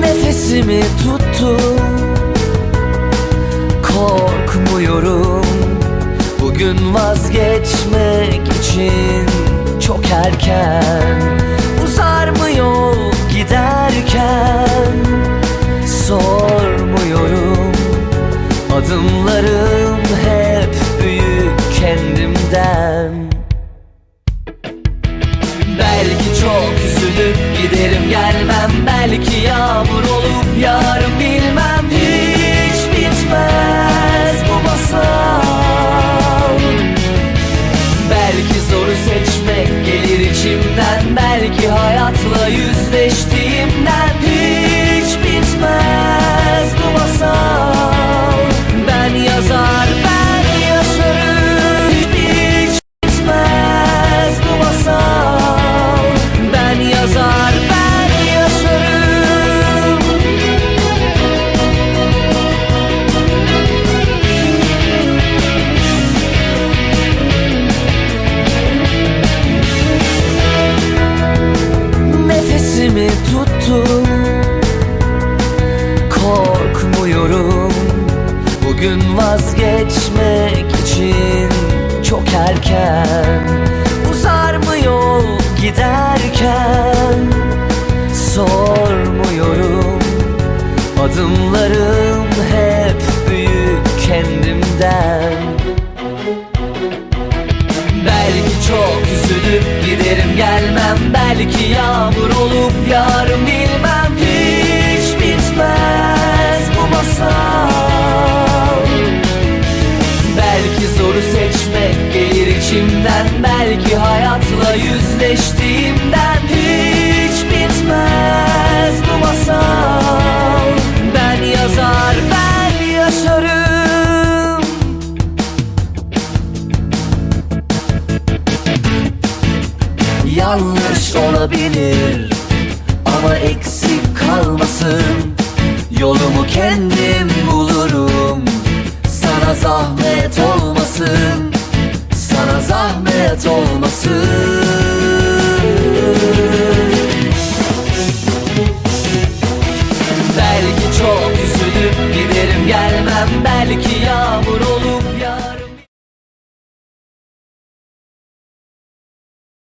Nefesimi tuttum Korkmuyorum. Bugün vazgeçmek için Çok erken Uzar mı yol giderken? Sormuyorum. Adımlarım hep büyük kendimden. Belki çok üzülüp giderim gelmem. Belki yağmur olup Belki hayatla yüzleştiğimden Bugün vazgeçmek için Çok erken. Uzar mı yol giderken? Sormuyorum. Adımlarım hep büyük kendimden. Belki çok üzülüp giderim gelmem. Belki yağmur olup yarın bilmem yüzünden Belki hayatla yüzleştiğimden Hiç bitmez bu masal. Ben yazar ben yaşarım. Yanlış olabilir ama eksik kalmasın. Yolumu kendim bulurum. Sana zahmet olmasın. 像の姿